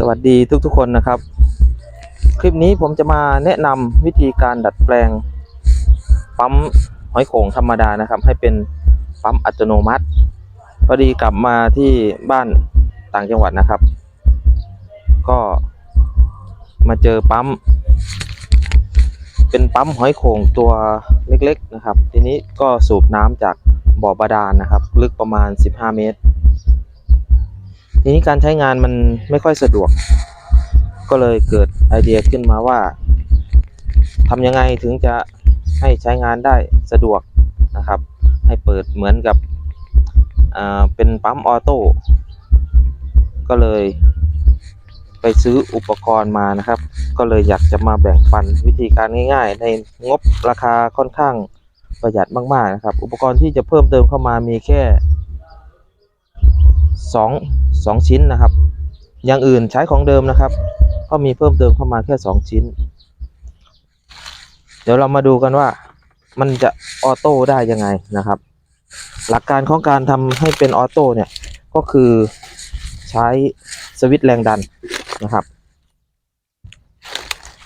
สวัสดีทุกๆคนนะครับ คลิปนี้ผมจะมาแนะนำวิธีการดัดแปลง ปั๊มหอยโข่งธรรมดานะครับ ให้เป็นปั๊มอัตโนมัติพอดีกลับมาที่บ้านต่างจังหวัดนะครับ ก็มาเจอปั๊ม เป็นปั๊มหอยโข่งตัวเล็กๆนะครับ ทีนี้ก็สูบน้ำจากบ่อบาดาลนะครับ ลึกประมาณ 15 เมตร ทีนี้การใช้งานมันไม่ค่อยสะดวก ก็เลยเกิดไอเดียขึ้นมาว่าทำยังไงถึงจะให้ใช้งานได้สะดวกนะครับ ให้เปิดเหมือนกับเป็นปั๊มออโต้ก็เลยไปซื้ออุปกรณ์มานะครับ ก็เลยอยากจะมาแบ่งปันวิธีการง่ายๆ ในงบราคาค่อนข้างประหยัดมากๆนะครับ อุปกรณ์ที่จะเพิ่มเติมเข้ามามีแค่ สองสองชิ้นนะครับ อย่างอื่นใช้ของเดิมนะครับ ก็มีเพิ่มเติมเข้ามาแค่สองชิ้น เดี๋ยวเรามาดูกันว่ามันจะออโต้ได้ยังไงนะครับ หลักการของการทำให้เป็นออโต้เนี่ยก็คือใช้สวิตช์แรงดันนะครับ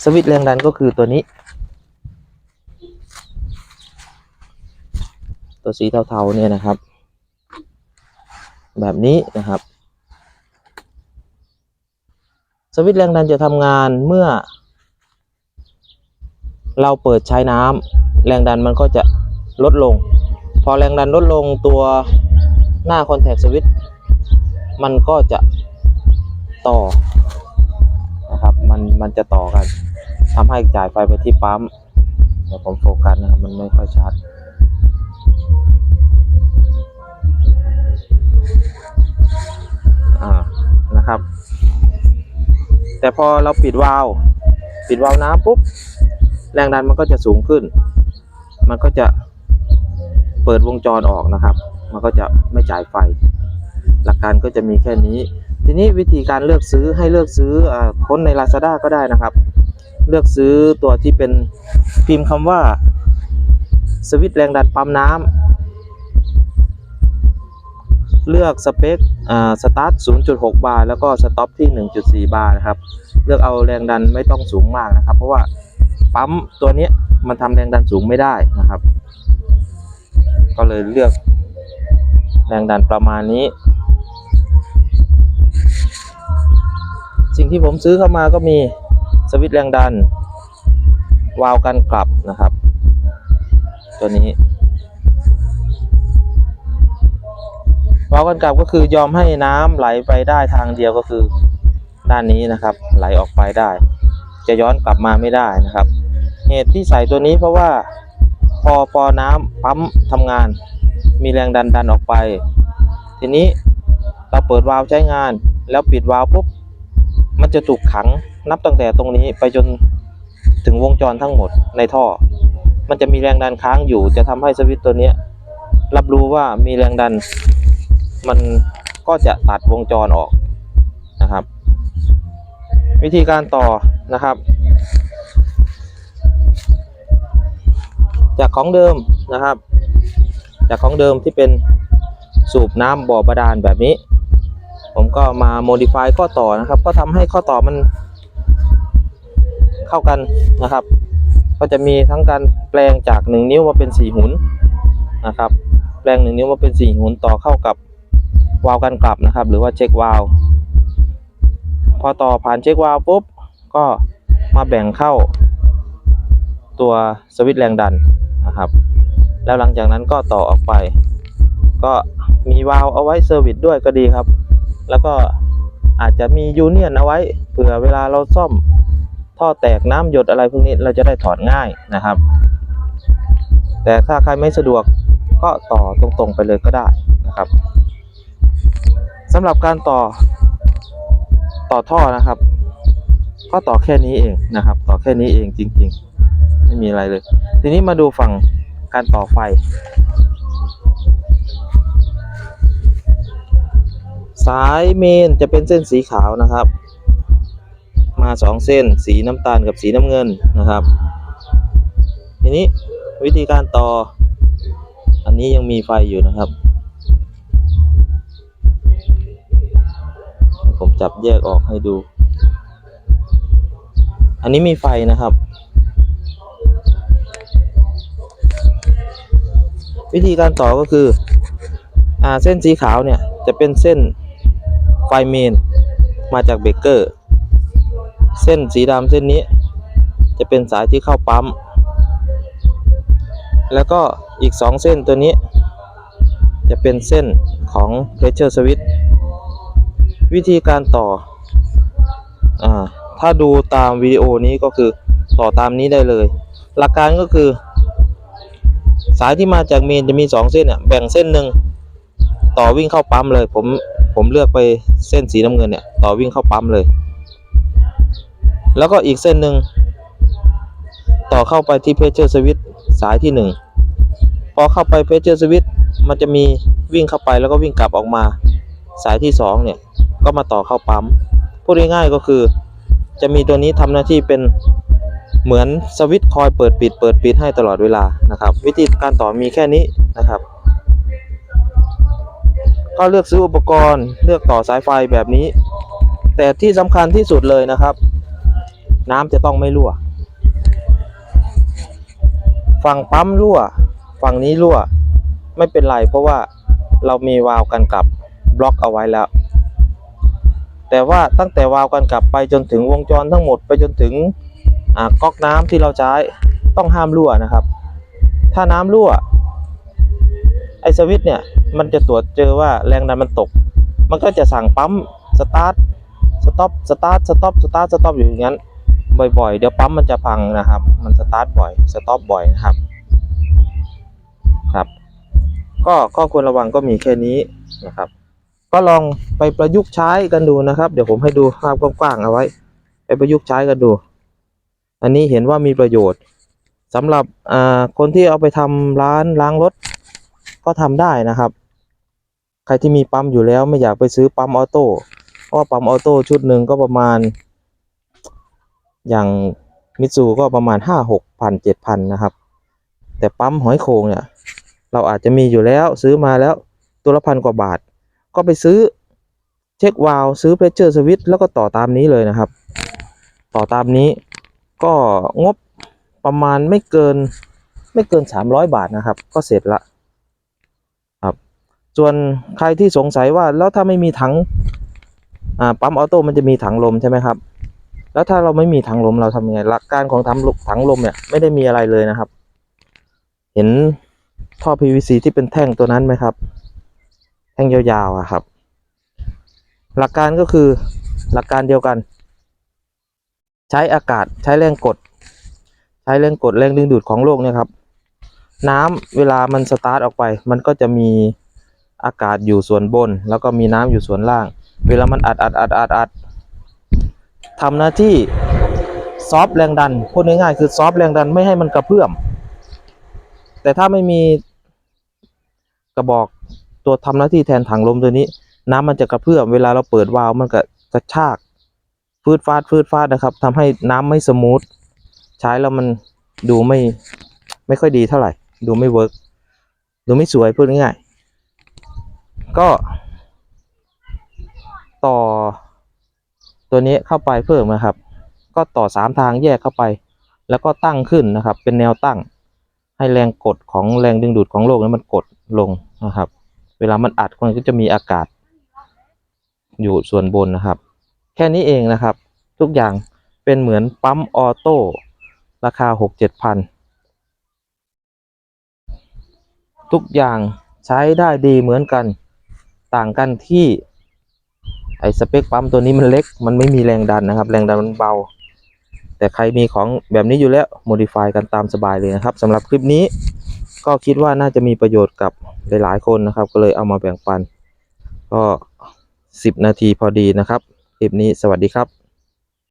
สวิตช์แรงดันก็คือตัวนี้ ตัวสีเทาๆเนี่ยนะครับ แบบนี้นะครับ สวิตช์แรงดันจะทำงานเมื่อ เราเปิดใช้น้ำแรงดันมันก็จะลดลง พอแรงดันลดลงตัวหน้าคอนแทคสวิตช์มันก็จะต่อนะครับมันมันจะต่อกันทำให้จ่ายไฟไปที่ปั๊มเดี๋ยวผมโฟกัสนะครับ มันไม่ค่อยชัด อ่านะครับ แต่พอเราปิดวาล์วปิดวาล์วน้ำปุ๊บแรงดันมันก็จะสูงขึ้น มันก็จะเปิดวงจรออกนะครับ มันก็จะไม่จ่ายไฟ หลักการก็จะมีแค่นี้ ทีนี้วิธีการเลือกซื้อให้เลือกซื้ออค้นใน Lazada ก็ได้นะครับ เลือกซื้อตัวที่เป็นพิมพ์คำว่าสวิตช์แรงดันปั๊มน้ำ เลือกสเปคอ่าสตาร์ท 0.6 บาร์ แล้วก็สต็อปที่ 1.4 บาร์นะครับ เลือกเอาแรงดันไม่ต้องสูงมากนะครับ เพราะว่าปั๊มตัวนี้มันทำแรงดันสูงไม่ได้นะครับ ก็เลยเลือกแรงดันประมาณนี้ สิ่งที่ผมซื้อเข้ามาก็มีสวิตช์แรงดัน วาล์วกันกลับนะครับ ตัวนี้ วาล์วกันกลับก็คือยอมให้น้ำไหลไปได้ทางเดียวก็คือด้านนี้นะครับ ไหลออกไปได้ จะย้อนกลับมาไม่ได้นะครับ เหตุที่ใส่ตัวนี้เพราะว่าพอพอน้ำปั๊มทำงาน มีแรงดันดันออกไป ทีนี้เราเปิดวาล์วใช้งาน แล้วปิดวาล์วปุ๊บมันจะถูกขังนับตั้งแต่ตรงนี้ไปจนถึงวงจรทั้งหมดในท่อ มันจะมีแรงดันค้างอยู่ จะทำให้สวิตช์ตัวนี้รับรู้ว่ามีแรงดัน มันก็จะตัดวงจรออกนะครับ วิธีการต่อนะครับ จากของเดิมนะครับ จากของเดิมที่เป็นสูบน้ำบ่อบาดาลแบบนี้ ผมก็มา modify ข้อต่อนะครับ ก็ทำให้ข้อต่อมันเข้ากันนะครับ ก็จะมีทั้งการแปลงจาก 1 นิ้วมาเป็น 4 หุนนะครับ แปลง 1 นิ้วมาเป็น 4 หุนต่อเข้ากับ วาล์วกันกลับนะครับ หรือว่าเช็ควาล์วพอต่อผ่านเช็ควาล์วปุ๊บก็มาแบ่งเข้า ตัวสวิตช์แรงดันนะครับ แล้วหลังจากนั้นก็ต่อออกไป ก็มีวาล์วเอาไว้เซอร์วิสด้วยก็ดีครับ แล้วก็อาจจะมียูเนียนเอาไว้เผื่อเวลาเราซ่อมท่อแตกน้ำหยดอะไรพวกนี้เราจะได้ถอดง่ายนะครับ แต่ถ้าใครไม่สะดวกก็ต่อตรงๆไปเลยก็ได้นะครับ สำหรับการต่อต่อท่อนะครับ ก็ต่อแค่นี้เองนะครับ ต่อแค่นี้เองจริง ๆ ไม่มีอะไรเลย ทีนี้มาดูฝั่งการต่อไฟ สายเมนจะเป็นเส้นสีขาวนะครับ มาสองเส้นสีน้ำตาลกับสีน้ำเงินนะครับ ทีนี้วิธีการต่อ อันนี้ยังมีไฟอยู่นะครับ จับแยกออกให้ดู อันนี้มีไฟนะครับ วิธีการต่อก็คืออ่าเส้นสีขาวเนี่ยจะเป็นเส้นไฟเมนมาจากเบรกเกอร์ เส้นสีดำเส้นนี้ จะเป็นสายที่เข้าปั๊ม แล้วก็อีก 2 เส้นตัวนี้ จะเป็นเส้นของ pressure switch วิธีการต่ออ่าถ้าดูตามวิดีโอนี้ก็คือต่อตามนี้ได้เลย หลักการก็คือ สายที่มาจากเมนจะมี 2 เส้นเนี่ยแบ่งเส้นหนึ่งต่อวิ่งเข้าปั๊มเลย ผมผมเลือกไปเส้นสีน้ำเงินเนี่ยต่อวิ่งเข้าปั๊มเลย แล้วก็อีกเส้นหนึ่งต่อเข้าไปที่เพ s เ r e สวิตสายที่ 1 พอเข้าไปเพ s เ r e สวิตมันจะมีวิ่งเข้าไปแล้วก็วิ่งกลับออกมา สายที่2เนี่ย ก็มาต่อเข้าปั๊มพูดง่ายๆก็คือ จะมีตัวนี้ทำหน้าที่เป็นเหมือนสวิตช์คอยเปิดปิด เปิดปิดให้ตลอดเวลานะครับ วิธีการต่อมีแค่นี้นะครับ ก็เลือกซื้ออุปกรณ์เลือกต่อสายไฟแบบนี้ แต่ที่สำคัญที่สุดเลยนะครับ น้ำจะต้องไม่รั่ว ฝั่งปั๊มรั่ว ฝั่งนี้รั่ว ไม่เป็นไรเพราะว่าเรามีวาล์วกันกลับบล็อกเอาไว้แล้ว แต่ว่าตั้งแต่วาล์วกันกลับไปจนถึงวงจรทั้งหมดไปจนถึงก๊อกน้ำที่เราใช้ต้องห้ามรั่วนะครับ ถ้าน้ำรั่วไอสวิตเนี่ยมันจะตรวจเจอว่าแรงดันมันตก มันก็จะสั่งปั๊มสตาร์ทสต็อปสตาร์ทสต็อปสตาร์ทสต็อปอยู่อย่างนั้นบ่อยๆ เดี๋ยวปั๊มมันจะพังนะครับ มันสตาร์ทบ่อยสต็อปบ่อยนะครับครับ ก็ข้อควรระวังก็มีแค่นี้นะครับ ก็ลองไปประยุกต์ใช้กันดูนะครับ เดี๋ยวผมให้ดูภาพกว้างๆเอาไว้ ไปประยุกต์ใช้กันดู อันนี้เห็นว่ามีประโยชน์สำหรับคนที่เอาไปทำร้านล้างรถก็ทำได้นะครับ ใครที่มีปั๊มอยู่แล้วไม่อยากไปซื้อปั๊มออโต้เพราะว่าปั๊มออโต้ชุดหนึ่งก็ประมาณ อย่างมิตซูก็ประมาณห้าหกพันเจ็ดพันนะครับ แต่ปั๊มหอยโขงเนี่ย เราอาจจะมีอยู่แล้วซื้อมาแล้วตัวละพันกว่าบาท ก็ไปซื้อเช็ควาล์วซื้อเพรสเชอร์สวิตแล้วก็ต่อตามนี้เลยนะครับ ต่อตามนี้ก็งบประมาณไม่เกินไม่เกินสามร้อยบาทนะครับ ก็เสร็จละครับ ส่วนใครที่สงสัยว่าแล้วถ้าไม่มีถังปั๊มออโต้มันจะมีถังลมใช่ไหมครับ แล้วถ้าเราไม่มีถังลมเราทำยังไง หลักการของถังลมถังลมเนี่ยไม่ได้มีอะไรเลยนะครับ เห็นท่อ PVC ที่เป็นแท่งตัวนั้นไหมครับ แท่งยาวๆอะครับ หลักการก็คือหลักการเดียวกัน ใช้อากาศใช้แรงกด ใช้แรงกดแรงดึงดูดของโลกเนี่ยครับ น้ำเวลามันสตาร์ทออกไป มันก็จะมีอากาศอยู่ส่วนบน แล้วก็มีน้ำอยู่ส่วนล่าง เวลามันอัดอัดอัดอัดอัดทำหน้าที่ซอฟแรงดันพูดง่ายๆคือซอฟแรงดันไม่ให้มันกระเพื่อม แต่ถ้าไม่มีกระบอก ตัวทำหน้าที่แทนถังลมตัวนี้ น้ำมันจะกระเพื่อมเวลาเราเปิดวาล์วมันก็กระชากฟืดฟาดฟืดฟาดนะครับทำให้น้ำไม่สมูทใช้แล้วมันดูไม่ไม่ค่อยดีเท่าไหร่ ดูไม่เวิร์กดูไม่สวยพูดง่ายๆก็ ต่อ ตัวนี้เข้าไปเพิ่มนะครับ ก็ต่อสามทางแยกเข้าไป แล้วก็ตั้งขึ้นนะครับ เป็นแนวตั้ง ให้แรงกดของแรงดึงดูดของโลกนั้นมันกดลงนะครับ เวลามันอัดมันก็จะมีอากาศ อยู่ส่วนบนนะครับ แค่นี้เองนะครับ ทุกอย่างเป็นเหมือนปั๊มออโต้ราคาหกเจ็ดพันทุกอย่างใช้ได้ดีเหมือนกัน ต่างกันที่ ไอ้สเปคปั๊มตัวนี้มันเล็ก มันไม่มีแรงดันนะครับ แรงดันมันเบา แต่ใครมีของแบบนี้อยู่แล้ว modify กันตามสบายเลยนะครับสำหรับคลิปนี้ ก็คิดว่าน่าจะมีประโยชน์กับหลายๆคนนะครับ ก็เลยเอามาแบ่งปัน ก็ 10 นาทีพอดีนะครับคลิปนี้สวัสดีครับ